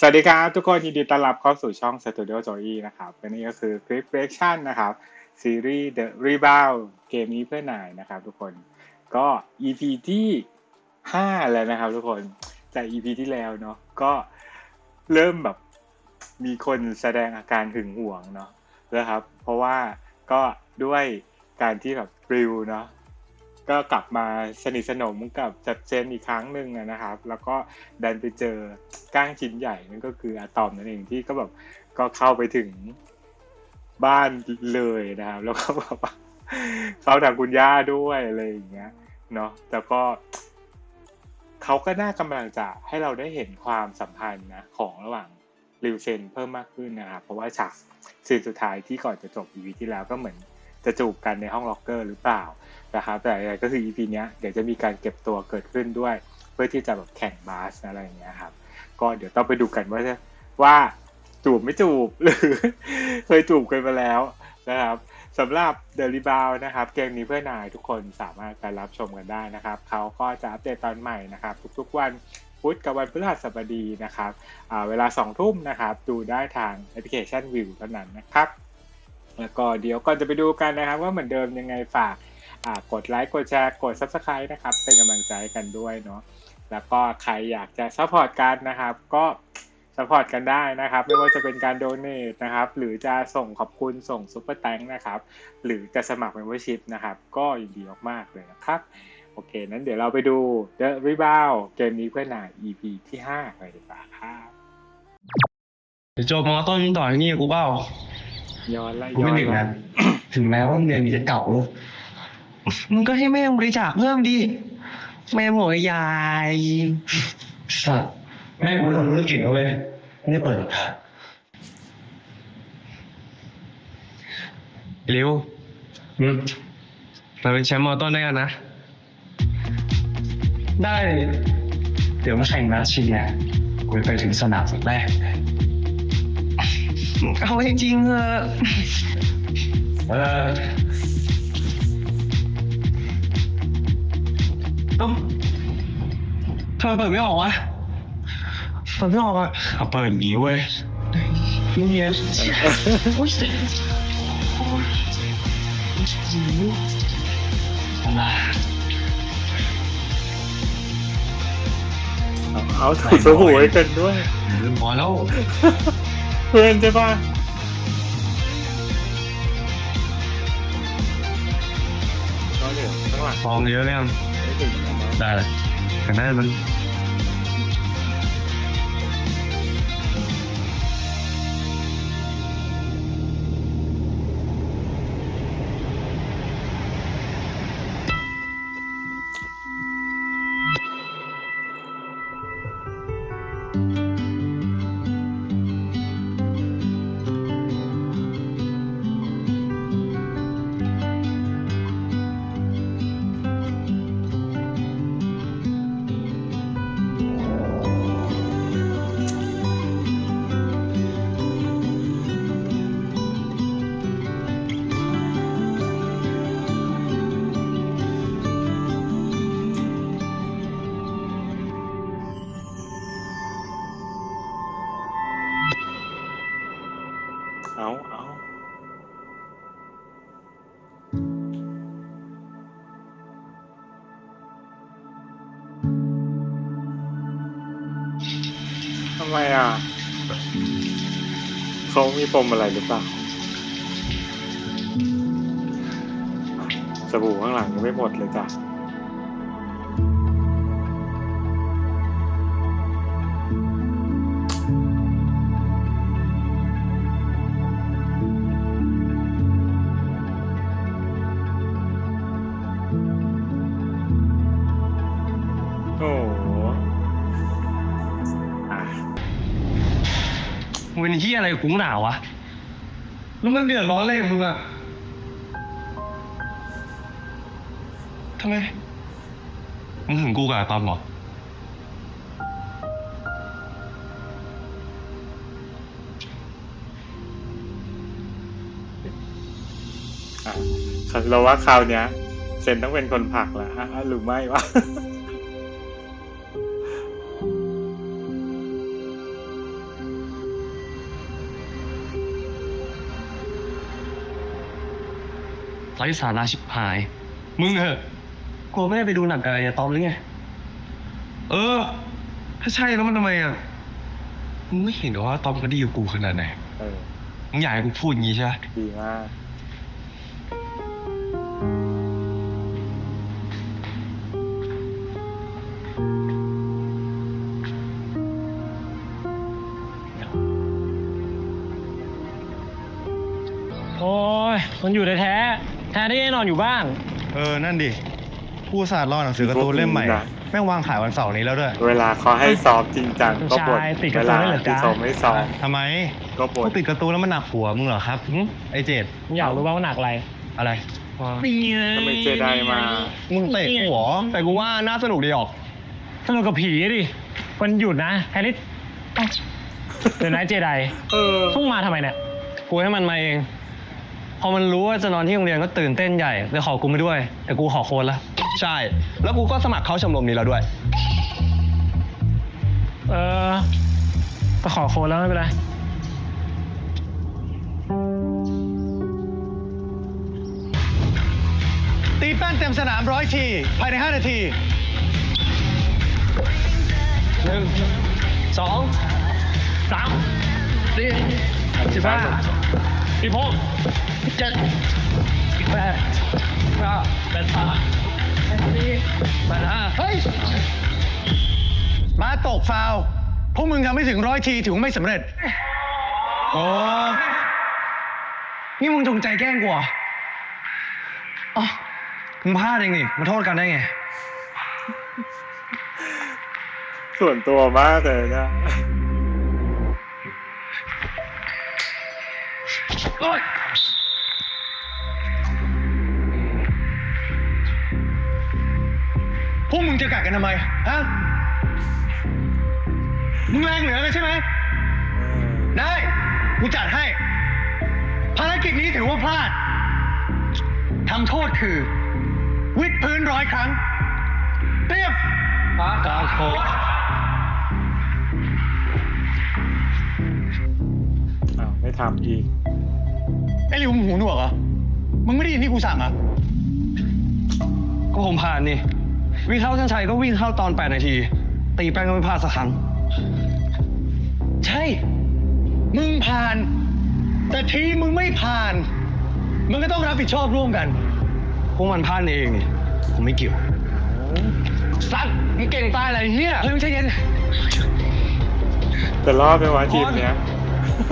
สวัสดีครับ ทุกคนยินดีต้อนรับเข้าสู่ช่อง Studio Joy นะครับและนี่ก็คือ Quick Reaction นะครับ ซีรีส์ The Rebound เกมนี้เพื่อนายนะครับทุกคนก็ EP ที่ 5 แล้วนะครับทุกคนจาก EP ที่แล้วเนาะก็เริ่มแบบมีคนแสดงอาการหึงหวงเนาะนะครับ เพราะว่าก็ด้วยการที่แบบริวเนาะ ก็กลับมาสนิทสนมกับจัดเจนอีกครั้งหนึ่งนะครับ แล้วก็ดันไปเจอก้างชิ้นใหญ่นั่นก็คืออะตอมนั่นเองที่ก็แบบก็เข้าไปถึงบ้านเลยนะครับ แล้วก็แบบเข้าทางคุณย่าด้วยอะไรอย่างเงี้ยเนาะแล้วก็เขาก็น่ากำลังจะให้เราได้เห็นความสัมพันธ์นะของระหว่างริวเซนเพิ่มมากขึ้นนะครับเพราะว่าฉากซีนสุดท้ายที่ก่อนจะจบ EP ที่แล้วก็เหมือน จะจูบกันในห้องล็อกเกอร์หรือเปล่านะครับแต่อะไรก็คือ EP เนี้ยเดี๋ยวจะมีการเก็บตัวเกิดขึ้นด้วย เพื่อที่จะแบบแข่งบาสอะไรอย่างเงี้ยครับ ก็เดี๋ยวต้องไปดูกันว่าว่าจูบไม่จูบหรือเคยจูบกันไปแล้วนะครับสำหรับ The Rebound นะครับ เกมนี้เพื่อนายทุกคนสามารถไปรับชมกันได้นะครับ เขาก็จะอัปเดตตอนใหม่นะครับ ทุกๆวันพุธกับวันพฤหัสบดีนะครับเวลา2ทุ่มนะครับ ดูได้ทางแอปพลิเคชันวิวเท่านั้นนะครับ แล้วก็เดี๋ยวก่อนจะไปดูกันนะครับ ว่าเหมือนเดิมยังไงฝากกดไลค์กดแชร์กด Subscribe นะครับ เป็นกำลังใจกันด้วยเนาะแล้วก็ใครอยากจะซัพพอร์ตกันนะครับ ก็ซัพพอร์ตกันได้นะครับ ไม่ว่าจะเป็นการโดเน a นะครับ หรือจะส่งขอบคุณส่งซุปเปอร์แตงนะครับ หรือจะสมัคร Membership นะครับ ก็ยินดีมากๆเลยนะครับโอเค นั้นเดี๋ยวเราไปดู The Rebound เกมนี้เพื่อนหนา EP ที่5กันดีกว่าครับเดี๋ยวจบมอต้นต่อย่นี้กูเปล่า ย้อนไล่กูย้อไม่นหนึ่งไล่นะถึงแม้ว่าเรียนจะเก่ามึงก็ให้แม่งบริจาคเพิ่มดิแม่บอกยายสัตว์แม่กูทำธุรกิจเอาไว้ยไม่ได้เปิดเร็วอืมเราเป็นแชมป์มอต้นด้วยกันนะ ได้ เดี๋ยวมาแข่งนัดชิงเนี่ยกูจะไปถึงสนามแรกเอาจริงๆเถอะเออเอ้าทำไมเปิดไม่ออกวะเปิดไม่ออกอะเอาเปิดอย่างนี้เว้ยนี่เงี้ยโอ้ยเสียโอ้ยอะไรเอาเอาถูกสบู่ให้กันด้วยลืมพอแล้ว เพื่อนใช่ปะก็เดี๋ยวข้างหลังฟองเยอะแล้วไม่ถึงนะมั้งได้เลยแต่ได้มัน มีปมอะไรหรือเปล่าสบู่ข้างหลังยังไม่หมดเลยจ้ะ มึงเป็นที่อะไรกับกูหนาวะแล้วมันเดือดร้อนอะไรกับมึงอะทำไมมึงถึงกูกับอาตอมเหรอ อะเราว่าคราวเนี้ย เซนต้องเป็นคนผลักแล้วอะหรือไม่วะ ไร้สาระชิบหาย มึงเหอะกลัวไม่ได้ไปดูหนังอะไรอะตอมหรือไง เออ ถ้าใช่แล้วมันทำไมอะ มึงไม่เห็นเหรอว่าตอมก็ดีกับกูขนาดไหน เออ มึงอยากให้กูพูดอย่างงี้ใช่ไหมดีมาก โอ้ย มันอยู่แท้ๆแทนที่จะนอนอยู่บ้าน เออ นั่นดิผู้ศาสตร์รอหนังสือการ์ตูนเล่มใหม่นะแม่งวางขายวันเสาร์นี้แล้วด้วย เวลาเขาให้ซ้อมจริงจังก็บ่นใช่ติดกัเวบตัวลาได้เหรอที่จ๊ะซ้อมไม่ซ้อมทำไมก็บ่ก็นติดการ์ตูนแล้วมันหนักหัวมึงเหรอครับหึไอเจดอยากรู้ว่ามันหนักอะไรอะไร ทำไมเจไดมา มึงเตะหัว แต่กูว่าน่าสนุกดีออก สนุกกับผีดิวันหยุดนะแทนที่เอ้าเดี๋ยวนะเจไดเออ เพุ่งมาทำไมเนี่ย กูให้มันมาเอง พอมันรู้ว่าจะนอนที่โรงเรียนก็ตื่นเต้นใหญ่เลยขอกูมาด้วย แต่กูขอโค้ดละใช่ แล้วกูก็สมัครเข้าชมรมนี้แล้วด้วย เออก็ขอโค้ดแล้วไม่เป็นไร ตีแป้นเต็มสนามร้อยทีภายใน 5 นาทีหนึ่งสองสามสี่สิบห้า สิบหกสิบเจ็ดสิบแปดเก้าแปดสามแปดสี่แปดห้าเฮ้ย มาตกฟาวล์พวกมึงทำไม่ถึงร้อยทีถือว่าไม่สำเร็จ โอ้นี่มึงจงใจแกล้งกูเหรออ๋อมึงพลาดเองนี่มาโทษกันได้ไง ส่วนตัวมากเลยนะ พวกมึงจะกัดกันทำไม ฮะ มึงแรงเหลือกันใช่ไหม ได้ กูจัดให้ ภารกิจนี้ถือว่าพลาด ทำโทษคือ วิดพื้นร้อยครั้ง เตรียมการโคอ้าวไม่ทำอีก ไอ้ลิวมึงหูหนวกเหรอ มึงไม่ได้ยินที่กูสั่งเหรอะ ก็ผมผ่านนี่ วิ่งเข้าเส้นชัยก็วิ่งเข้าตอน8นาที ตีแป้งก็ไม่พลาดสักครั้ง ใช่ มึงผ่าน แต่ทีมมึงไม่ผ่าน มึงก็ต้องรับผิดชอบร่วมกัน พวกมันพลาดเองนี่ ผมไม่เกี่ยว สัตว์มึงเก่งตายอะไรเฮียเฮ้ยมึงใจเย็นจะรอดไหมวะทีมเนี้ย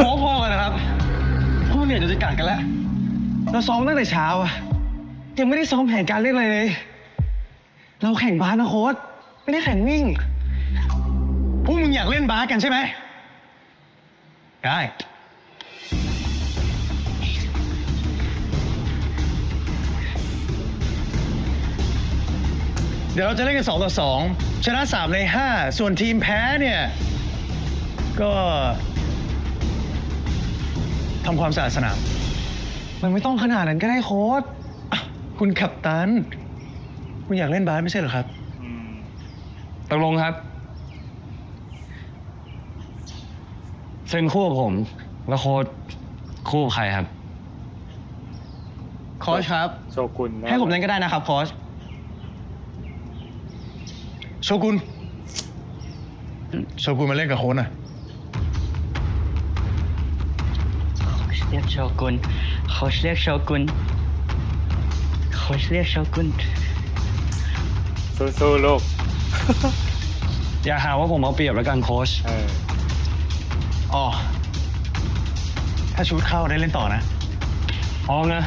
พอพอกันนะครับ พวกเนี่ยจะกัดกันแล้ว เราซ้อมตั้งแต่เช้าอะยังไม่ได้ซ้อมแผนการเล่นอะไรเลย เราแข่งบาสนะโค้ชไม่ได้แข่งวิ่ง พวกมึงอยากเล่นบาสกันใช่ไหม ได้ เดี๋ยวเราจะเล่นกันสองต่อสองชนะสามในห้าส่วนทีมแพ้เนี่ย ก็ ทำความสะอาดสนาม มันไม่ต้องขนาดนั้นก็ได้โค้ชอะคุณขับตัน คุณอยากเล่นบาสไม่ใช่เหรอครับอืมตกลงครับ เซ็นคู่กับผม แล้วโค้ชคู่กับใครครับ โค้ชครับ โชกุนแให้ผมเล่นก็ได้นะครับโค้ชโชกุนโชกุนมาเล่นกับโค้ชหน่อ เรียกโชกุนเขาเรียกโชกุนเขาเรียกโชกุนสู้ๆลูก อย่าหาว่าผมเอาเปรียบแล้วกันโค้ชเอออ๋อ ถ้าชุดเข้าได้เล่นต่อนะพร้อมนะ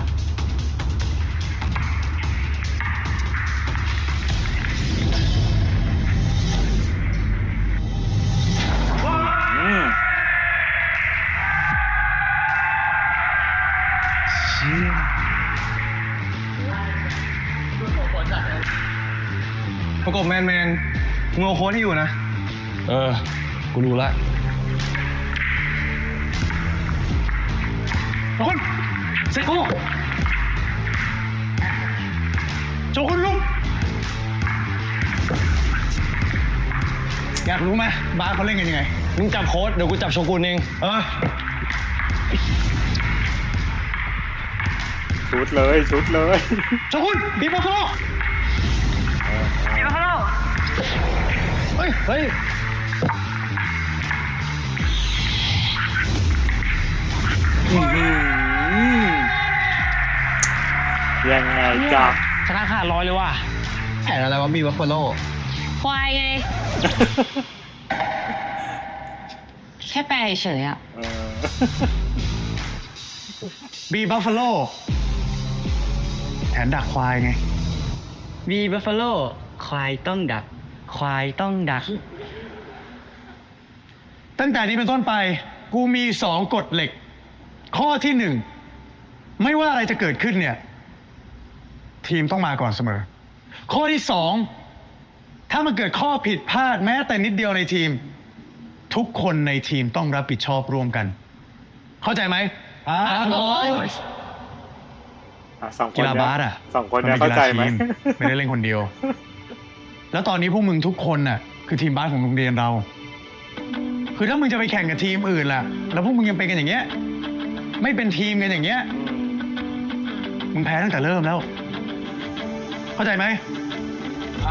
บแมนแมนมึงเอาโค้ชที่อยู่นะ เออ กูรู้ละโชกุนเซ็ตคู่โชกุนลุกอยากรู้ไหมบาสเขาเล่นกันยังไง มึงจับโค้ชเดี๋ยวกูจับโชกุนเอง เออ ชุดเลยชุดเลยโชกุนบีบอลโฟพี่มาฮัลโหล เฮ้ยเฮ้ยยังไงจ๊ะชนะขาดร้อยเลยว่ะแผนอะไรวะบีบัฟฟาโลควายไง แค่แปลเฉยๆอะเออบีบัฟฟาโลแผนดักควายไงบีบัฟฟาโลควายต้องดัก ควายต้องดัก ตั้งแต่นี้เป็นต้นไป กูมีสองกฎเหล็ก ข้อที่หนึ่ง ไม่ว่าอะไรจะเกิดขึ้นเนี่ย ทีมต้องมาก่อนเสมอ ข้อที่สอง ถ้ามันเกิดข้อผิดพลาดแม้แต่นิดเดียวในทีม ทุกคนในทีมต้องรับผิดชอบร่วมกัน เข้าใจไหมอ่าอะสองคนกีฬาเนี่ยบาสอะสองคนมัเนี่ยป็เข้าใจไหมกีฬทีไม่ได้เล่นคนเดียว แล้วตอนนี้พวกมึงทุกคนน่ะคือทีมบาสของโรงเรียนเรา คือถ้ามึงจะไปแข่งกับทีมอื่นล่ะ แล้วพวกมึงยังเป็นกันอย่างเงี้ย ไม่เป็นทีมกันอย่างเงี้ย มึงแพ้ตั้งแต่เริ่มแล้ว เข้าใจไหม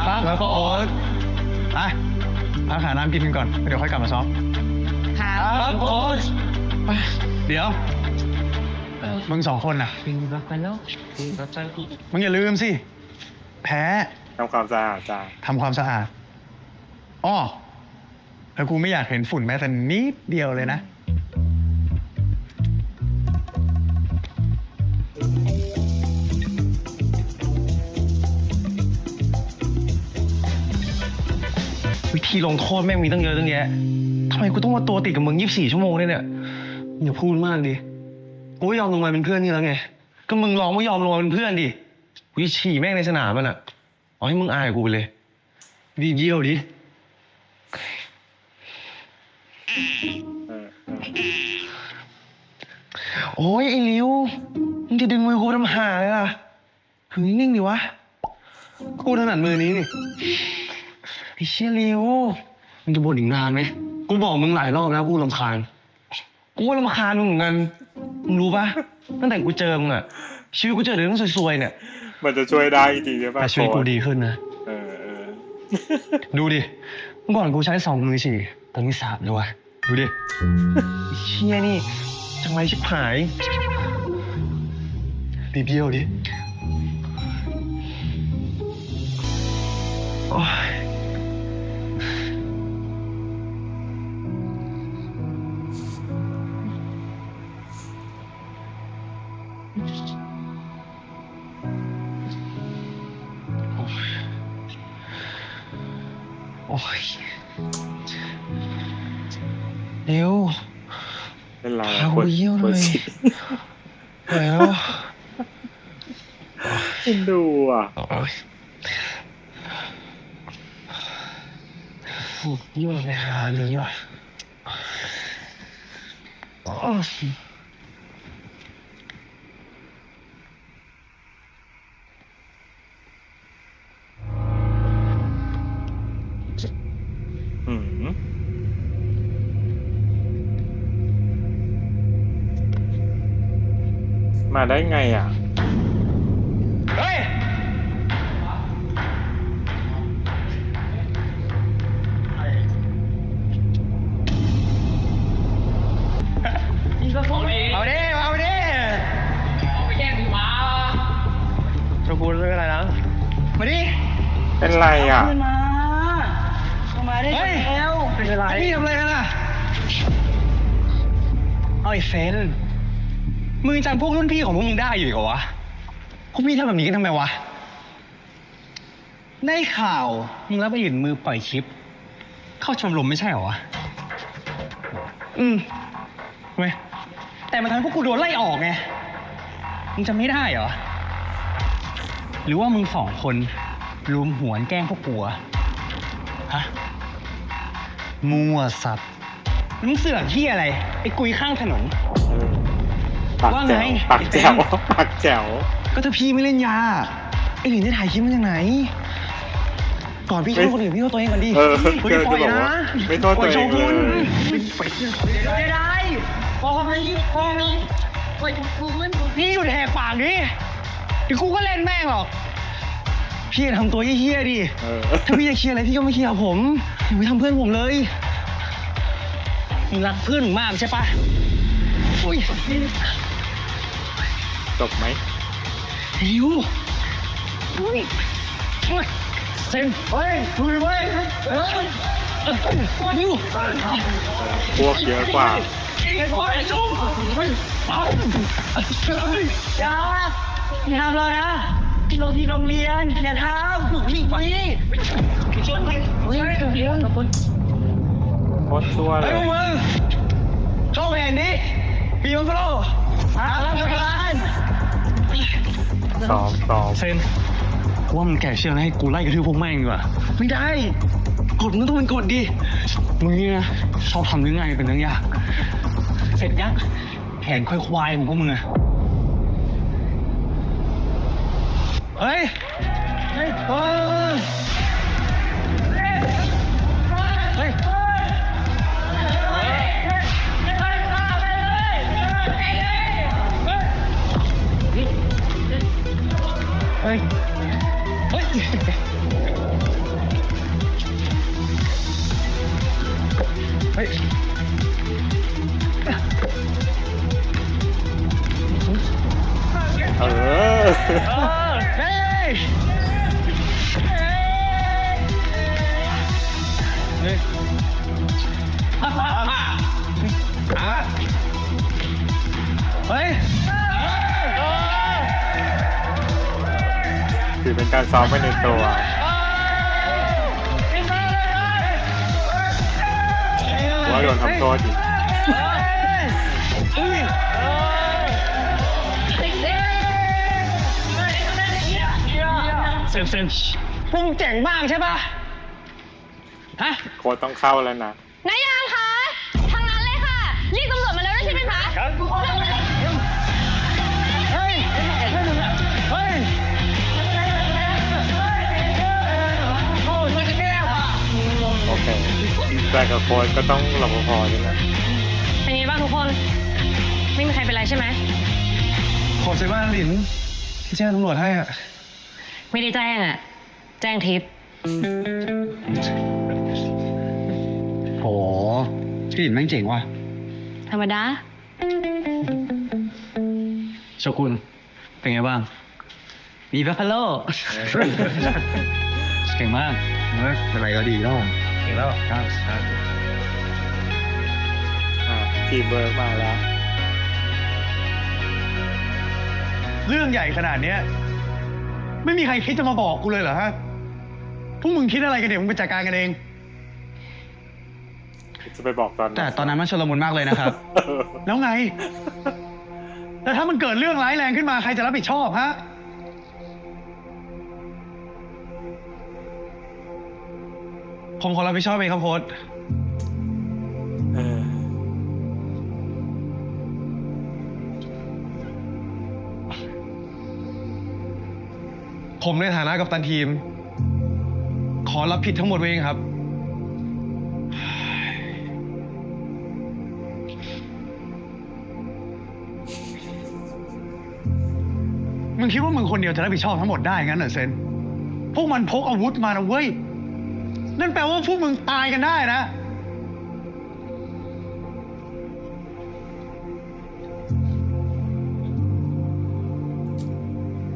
ครับแล้วก็โอ๊ตไปพักหาน้ำกินกันก่อนเดี๋ยวค่อยกลับมาซ้อมครับครับโอ๊ตไปเดี๋ยว มึงสองคนน่ะบีบัฟฟาโลบีบัฟฟาโลมึงอย่าลืมสิ แพ้ ทำความสะอาดจ้าทำความสะอาดอ้อแล้วกูไม่อยากเห็นฝุ่นแม้แต่นิดเดียวเลยนะ วิธีลงโทษแม่งมีตั้งเยอะตั้งแยะทำไมกูต้องมาตัวติดกับมึงยี่สิบสี่ชั่วโมงเนี่ยเนี่ยอย่าพูดมากดิ กูก็ยอมลงมาเป็นเพื่อนนี่แล้วไง ก็มึงลองไม่ยอมลงมาเป็นเพื่อนดิกูจะฉี่แม่งในสนามมันอะ เอาให้มึงอายกูไปเลยดีเยี่ยวดิเออเออโอ้ยไอ้ลิวมึงจะดึงมือกูทำหาเลยล่ะถึงนิ่งๆดิวะ กูถนัดมือนี้นี่ไอ้เชี่ยลิวมึงจะบ่นอีกนานไหมกูบอกมึงหลายรอบแล้วกูรำคาญ กูก็รำคาญมึงเหมือนกัน มึงรู้ปะตั้งแต่กูเจอมึงอะชีวิตกูเจอแต่เรื่องซวยๆเนี่ย มันจะช่วยได้จริงใช่ปะแต่ชีวิตกูดีขึ้นนะเออเออดูดิเมื่อก่อนกูใช้สองมือสี่ตอนนี้สามเลยวะดูดิไอ้เชี่ยนี่จังไรชิบหายบีบเยี่ยวดิ วดฉี่ไปแล้วเอ็นดู มาได้ไงอะ เฮ้ยเอาดิเอาดิไปแย่งดีมาโชกุนไม่เป็นไรนะมาดิ เป็นไรอะ ขึ้นมาเข้ามาได้เฮ้ย แล้วไม่เป็นไรไอ้นี่ทำอะไรกันอะ เอาไอ้เฟน มึงจำพวกรุ่นพี่ของพวกมึงได้อยู่อีกเหรอวะ พวกพี่ทำแบบนี้กันทำไมวะ ได้ข่าวมึงรับไปหยินมือปล่อยคลิป เข้าชมรมไม่ใช่เหรอวะ อืมทำไมแต่มาทำให้พวกกูโดนไล่ออกไง มึงจำไม่ได้เหรอ หรือว่ามึงสองคนรวมหัวนแกล้งพวกกูอะฮะ มั่วสัตว์มึงเสือกที่อะไร ไอ้กุยข้างถนน ปากว่าแจ๋ไงวปากแจ๋วไอ้เต้นปากแจ๋วก็ถ้าพี่ไม่เล่นยาไอ้หลินจะถ่ายคลิปมาจากไหน ก่อนพี่โทษคนอื่นพี่โทษตัวเองก่อนดิเออฮ้ยเดี๋ยวปล่อยจะบอกนะว่าไม่โทษตัวเองปล่ยโชกุนเลยปล่อยไม่ได้พอไหมพอไหมปล่อยโชกุนพี่หยุดแหกปากดิเดี๋ยวกูก็เล่นแม่งหรอกพี่อย่าทำตัวเฮี้ยๆดิเออถ้าพี่จะเคลียร์อะไรพี่ก็ไม่เคลียร์กับผมอย่าไปทำเพื่อนผมเลยมึงรักเพื่อนมึงมากใช่ปะอุ้ย จบไหมหิวอุ้ยเซ็งเฮ้ยคุยไว้เฮ้ยหิวพวกเยอะกว่าอย่าอย่าทำเรานะที่โรงที่โรงเรียนอย่าทำหนูวิ่งไปชวนไปเฮ้ยเดี๋ยวขอบคุณโคตรชั่วเลไอ้ยพวกมึงเข้าแผนนี้ปีมันโฟลหารับประทาน ซ้อมซ้อมเซนกูว่ามันแก่เชื่อนะให้กูไล่กระทืบพวกแม่งดีกว่าไม่ได้กฎมันต้องเป็นกฎดิมึงนี่นะชอบทำเรื่องง่ายเป็นเรื่องยากเสร็จยังแผนค่อยควายของพวกมึงอะเฮ้ยเฮ้ยเฮ้ย เฮ้ยเฮ้ย เป็นการซ้อมไปในตัวว่าโดนทำโทษอีกเซนเซนพวกมึงเจ๋งมากใช่ปะฮะ โค้ดต้องเข้าแล้วนะ แต่กับโค้ดก็ต้องรปภนี่แหละเป็นไงบ้างทุกคน ไม่มีใครเป็นไรใช่ไหมขอบใจมากนะหลินที่แจ้งตำรวจให้อะ ไม่ได้แจ้งอะแจ้งทิปโหพี่หลินแม่งเจ๋งว่ะ ธรรมดา โชกุนเป็นไงบ้าง มีบัฟฟาโล เก่งมากเป็นไรก็ดีแล้ว เก่งแล้วครับอะทีมเวิร์กมาแล้ว เรื่องใหญ่ขนาดเนี้ย ไม่มีใครคิดจะมาบอกกูเลยเหรอฮะ พวกมึงคิดอะไรกันเดี๋ยวมึงไปจัดการกันเอง จะไปบอกตอนไหแต่ตอนนั้นมันชลมุนมากเลยนะครับเออแล้วไงแต่ถ้ามันเกิดเรื่องร้ายแรงขึ้นมาใครจะรับผิดชอบฮะ ผมขอรับผิดชอบเองครับโค้ดเออผมในฐานะกัปตันทีม ขอรับผิดทั้งหมดไว้เองครับ มึงคิดว่ามึงคนเดียวจะรับผิดชอบทั้งหมดได้งั้นเหรอเซน พวกมันพกอาวุธมานะเว้ย นั่นแปลว่าพวกมึงตายกันได้นะ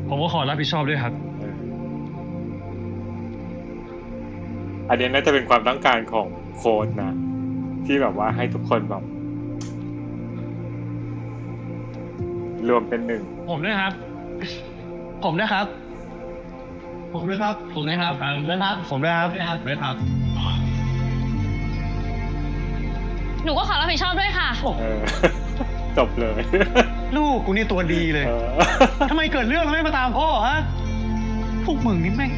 ผมก็ขอรับผิดชอบด้วยครับเอออันนี้น่าจะเป็นความต้องการของโค้ดนะ ที่แบบว่าให้ทุกคนแบบรวมเป็นหนึ่ง ผมด้วยครับ ผมนะครับ ผมด้วยครับ ผมด้วยครับผมด้วยครับ ผมด้วยครับด้วยครับ หนูก็ขอรับผิดชอบด้วยค่ะเออจบเลย ลูกกูนี่ตัวดีเลยเออทำไมเกิดเรื่องแล้วไม่มาตามพ่อฮะ พวกมึงนี่แม่ง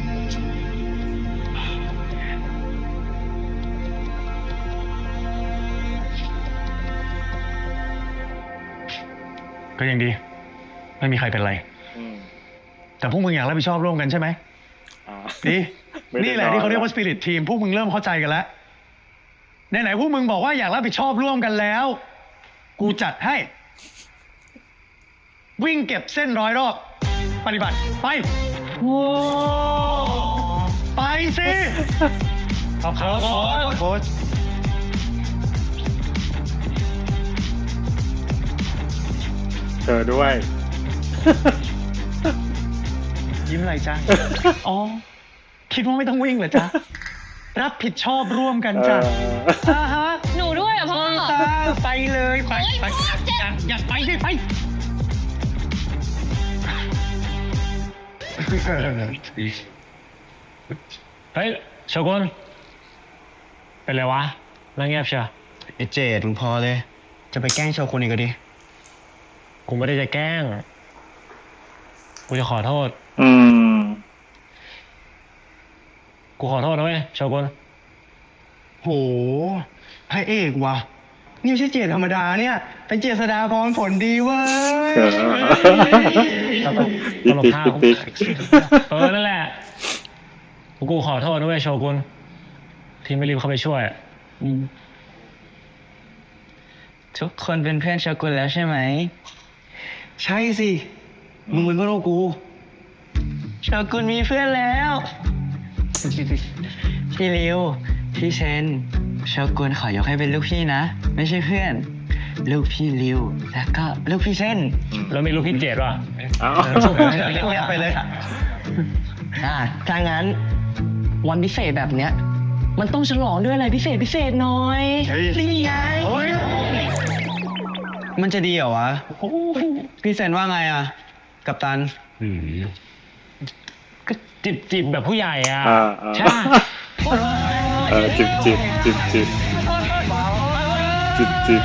ก็ยังดี ไม่มีใครเป็นไรอืมแต่พวกมึงอยากรับผิดชอบร่วมกันใช่ไหม อ่าดีไม่ได้นี่แหละที่เขาเรียกว่านสอนปิริตทีมพวกมึงเริ่มเข้าใจกันแล้วไหนๆพวกมึงบอกว่าอยากรับผิดชอบร่วมกันแล้ว กูจัดให้ วิ่งเก็บเส้นร้อยรอบ ปฏิบัติไปไปสิขอบคุณโค้ชเธอด้วย ยิ้มอะไรจ้าอ๋อ คิดว่าไม่ต้องวิ่งเหรอจ๊ะ รับผิดชอบร่วมกันเอจ้ะออ่าฮะหนูด้วยอะพ่อตาไปเลยไปไปโอ๊ยพ่อเจ็บอยากอยากไปสิไปเฮ้ยโชกุนเป็นไรวะนั่งเงียบเชียวไอเจดมึงพอเลย จะไปแกล้งโชกุนอีกก็ดิกูไม่ได้จะแกล้ง กูจะขอโทษ อืม กูขอโทษนะเว้ยโชกุนโหพระเอกว่ะ นี่ไม่ใช่เจดธรรมดาเนี่ย เป็นเจษดาพรผลดีเว้ยเออติ๊กติ๊กติ๊กติ๊ก เออนั่นแหละกูขอโทษนะเว้ยโชกุนที่ไม่รีบเข้าไปช่วยทุกคนเป็นเพื่อนโชกุนแล้วใช่ไหม ใช่สิ มึงเป็นเพื่อนของกู โชกุนมีเพื่อนแล้ว พี่ริว พี่เซนโชกุนขอยกให้เป็นลูกพี่นะ ไม่ใช่เพื่อน ลูกพี่ริว แล้วก็ลูกพี่เซนแล้วมีลูกพี่เจดว่ะเอ้าเรียกไปเลยอ่าถ้างั้น วันพิเศษแบบเนี้ย มันต้องฉลองด้วยอะไรพิเศษพิเศษหน่อยนี่ไงมันจะดีเหรอวะ พี่เซนว่าไงอะ กับตัน ก็จิบจิบแบบผู้ใหญ่อะอ่าอ่า ใช่ปะเออจิบจิบจิบจิบจิบจิบ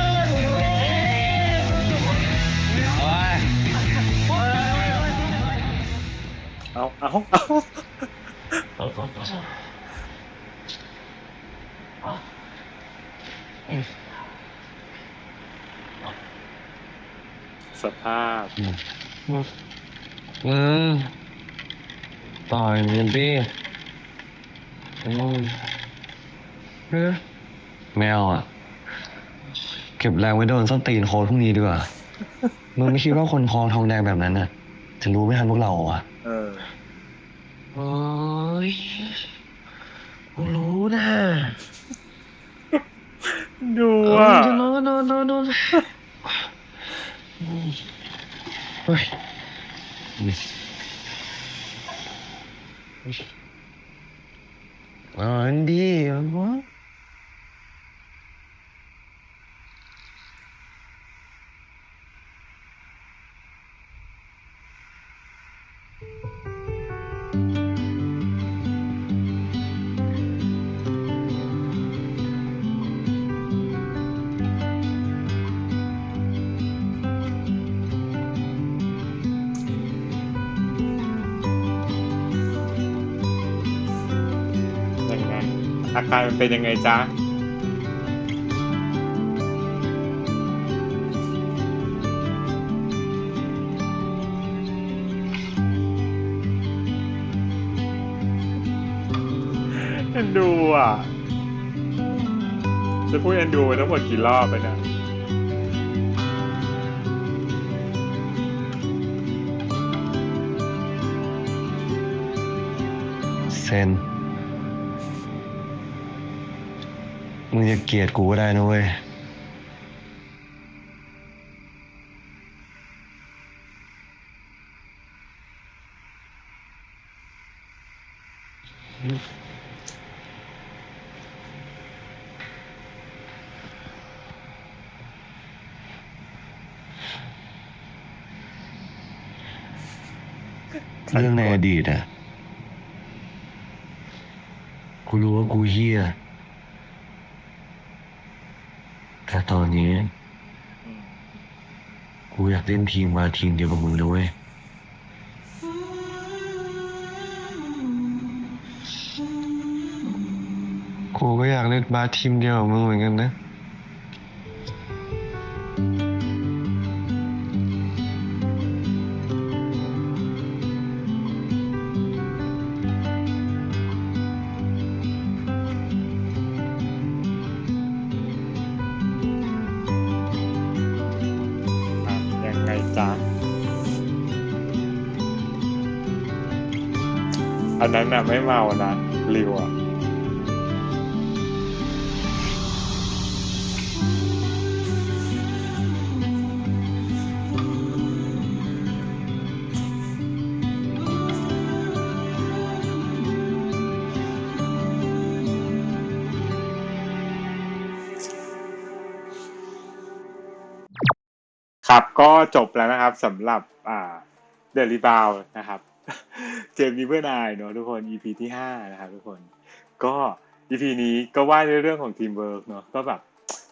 เอาเอาเอาสภาพอืมต่ อยเมียนพี่อืมเอ๊ะแมวอะ เก็บแรงไว้โดนส้นตีนโค้ดพรุ่งนี้ดีกว่ามึงไม่คิดว่าคนคอทองแดงแบบนั้นน่ะ จะรู้ไม่ทันพวกเราเหรอวะเออโอ้ยกูรู้นะดูอะโนโนโนโนเฮ้ย อ๋อ อาการมันเป็นยังไงจ๊ะเอ็นดูอะจะพูดเอ็นดูไปทั้งหมดกี่รอบไปเนี่ยเซน มึงจะเกลียดกูก็ได้นะเว้ย เรื่องในอดีตอะกูรู้ว่ากูเฮี้ย แต่ตอ นี้ กูอยากเล่นทีมมาทีมเดียวกับมึงนะเว้ยกูก็อยากเล่นบาสทีมเดียวกับมึงเหมือนกันนะ อันนั้นน่ะไม่เมานะริวอะครับก็จบแล้วนะครับสำหรับอ่าเดลิบาวนะครับ เกมนี้เพื่อนายเนอะทุกคน EP ที่ห้านะครับทุกคน ก็ EP นี้ก็ว่าในเรื่องของทีมเวิร์กเนอะก็แบบ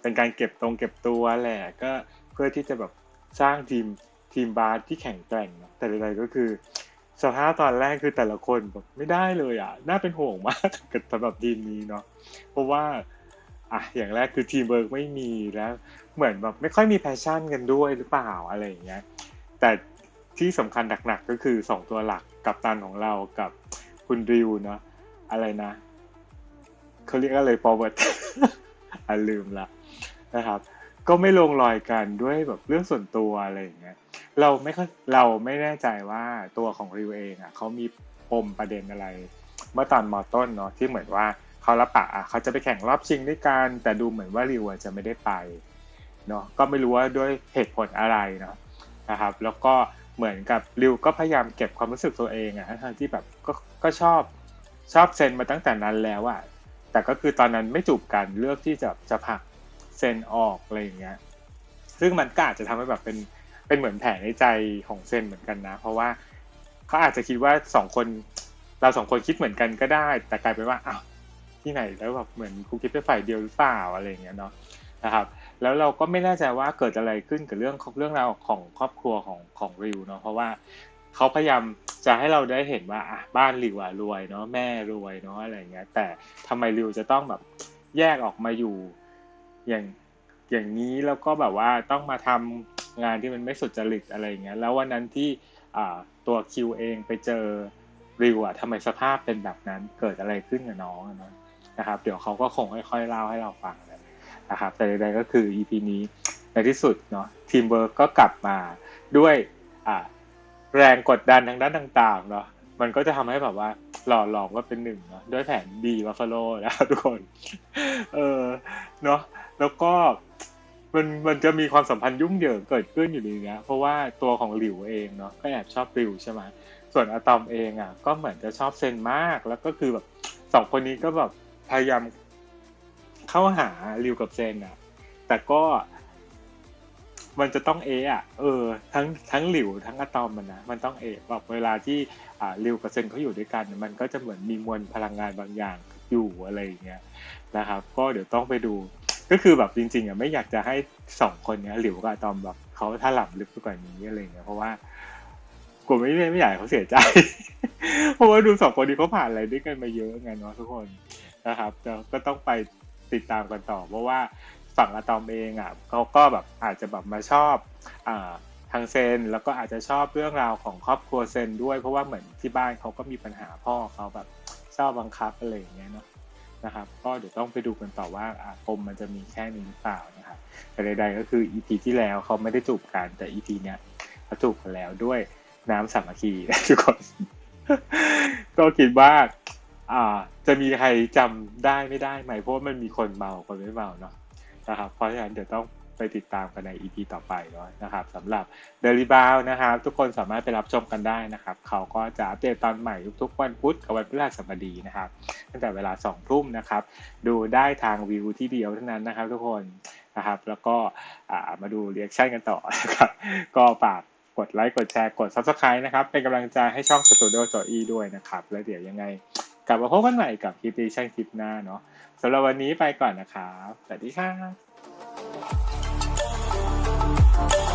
เป็นการเก็บตรงเก็บตัวแหละก็เพื่อที่จะแบบสร้างทีมทีมบาสที่แข็งแกร่งเนอะแต่ใดๆก็คือ สภาพตอนแรกคือแต่ละคนแบบไม่ได้เลยอะน่าเป็นห่วงมากกับสำหรับทีมนี้เนาะเพราะว่าอะอย่างแรกคือทีมเวิร์กไม่มีแล้วเหมือนแบบไม่ค่อยมีแพชชั่นกันด้วยหรือเปล่าอะไรอย่างเงี้ยแต่ที่สำคัญหนักๆก็คือสองตัวหลัก กับตันของเรากับคุณริวเนาะอะไรนะเขาเรียกอะไร forward อะลืมละนะครับ ก็ไม่ลงรอยกันด้วยแบบเรื่องส่วนตัวอะไรอย่างเงี้ยเราไม่ค่อยเราไม่แน่ใจว่าตัวของริวเองอะเขามีปมประเด็นอะไร เมื่อตอนมอต้นเนาะที่เหมือนว่าเขารับปากอะเขาจะไปแข่งรอบชิงด้วยกันแต่ดูเหมือนว่าริวจะไม่ได้ไปเนาะก็ไม่รู้ว่าด้วยเหตุผลอะไรเนาะนะครับ แล้วก็ เหมือนกับริวก็พยายามเก็บความรู้สึกตัวเองอะทั้งที่แบบก็ก็ชอบชอบเซนมาตั้งแต่นั้นแล้วอะแต่ก็คือตอนนั้นไม่จูบกันเลือกที่จะจะผักเซนออกอะไรอย่างเงี้ย ซึ่งมันก็อาจจะทำให้แบบเป็นเป็นเหมือนแผลในใจของเซนเหมือนกันนะ เพราะว่าเขาอาจจะคิดว่าสองคนเราสองคนคิดเหมือนกันก็ได้ แต่กลายเป็นว่าอ้าวที่ไหนแล้วแบบเหมือนกูคิดเป็นฝ่ายเดียวหรือเปล่าอะไรอย่างเงี้ยเนาะนะครับ แล้วเราก็ไม่แน่ใจว่าเกิดอะไรขึ้นกับเรื่องของเรื่องราวของครอบครัวของของริวเนาะเพราะว่าเขาพยายามจะให้เราได้เห็นว่าอะบ้านริวอะรวยเนาะแม่รวยเนาะอะไรเงี้ย แต่ทำไมริวจะต้องแบบแยกออกมาอยู่อย่างอย่างนี้แล้วก็แบบว่าต้องมาทำงานที่มันไม่สุจริตอะไรเงี้ยแล้ววันนั้นที่อ่าตัวคิวเองไปเจอริวอะทำไมสภาพเป็นแบบนั้นเกิดอะไรขึ้นกับน้องเนาะนะครับ เดี๋ยวเขาก็คงค่อยๆเล่าให้เราฟัง นะครับแต่ใดๆก็คือ EP นี้ในที่สุดเนาะทีมเวิร์กก็กลับมาด้วยแรงกดดันทางด้านต่างๆเนาะมันก็จะทำให้แบบว่าหล่อหลอมว่าเป็นหนึ่งเนาะด้วยแผน B Buffalo นะครับทุกคนเออเนาะแล้วก็มันมันจะมีความสัมพันธ์ยุ่งเหยิงเกิดขึ้นอยู่ดีนะเพราะว่าตัวของหลิวเองเนาะก็แอบชอบริวใช่ไหมส่วนอะตอมเองอะก็เหมือนจะชอบเซนมากแล้วก็คือแบบสองคนนี้ก็แบบพยายาม เข้าหาริวกับเซนอะแต่ก็มันจะต้องเออะเออ ทั้งทั้งหลิวทั้งอะตอมมันนะมันต้องเอแบบเวลาที่อ่าริวกับเซนเขาอยู่ด้วยกัน มันก็จะเหมือนมีมวลพลังงานบางอย่างอยู่อะไรอย่างเงี้ยนะครับ ก็เดี๋ยวต้องไปดู ก็คือแบบจริงๆอะไม่อยากจะให้สองคนเนี้ยหลิวกับอะตอมแบบเขาถ้าหล่ำลึกไปกว่านี้อะไรเงี้ยเพราะว่ากลัวไม่ไม่ไม่อยากให้เขาเสียใจ เพราะว่าดูสองคนนี้เขาผ่านอะไรด้วยกันมาเยอะไงเนาะทุกคนนะครับก็ต้องไป ติดตามกันต่อ เพราะว่าฝั่งอะตอมเองอะเขาก็แบบอาจจะแบบมาชอบอทางเซนแล้วก็อาจจะชอบเรื่องราวของครอบครัวเซนด้วยเพราะว่าเหมือนที่บ้านเขาก็มีปัญหาพ่อเขาแบบชอบบังคับอะไรอย่างเงี้ยเนาะนะครับก็เดี๋ยวต้องไปดูกันต่อว่าอาปมมันจะมีแค่นี้หรือเปล่านะครับแต่ใดๆก็คือ EP ที่แล้วเขาไม่ได้จูบกันแต่ EP เนี้ยเขาจูบกันแล้วด้วยน้ำสามัคคีนะทุกคน ก็คิดว่า อ่าจะมีใครจำได้ไม่ได้ไหมเพราะว่ามันมีคนเมาคนไม่เมาเนาะนะครับเพราะฉะนั้นเดี๋ยวต้องไปติดตามกันใน EP ต่อไปเนาะนะครับสำหรับเดลิบาวนะครับ ทุกคนสามารถไปรับชมกันได้นะครับ เขาก็จะอัปเดตตอนใหม่ทุกๆวันพุธกับวันพฤหัสบดีนะครับ ตั้งแต่เวลาสองทุ่มนะครับ ดูได้ทางวิวที่เดียวเท่านั้นนะครับ ทุกคนนะครับ แล้วก็มาดูเรีแอคชั่นกันต่อนะครับ ก็ฝากกดไลค์กดแชร์กด subscribe นะครับ เป็นกำลังใจให้ช่องสตูดิโอจออีด้วยนะครับ แล้วเดี๋ยวยังไง กลับมาพบกันใหม่กับคลิปดีชั่นคลิปหน้าเนาะสำหรับวันนี้ไปก่อนนะครับสวัสดีครับ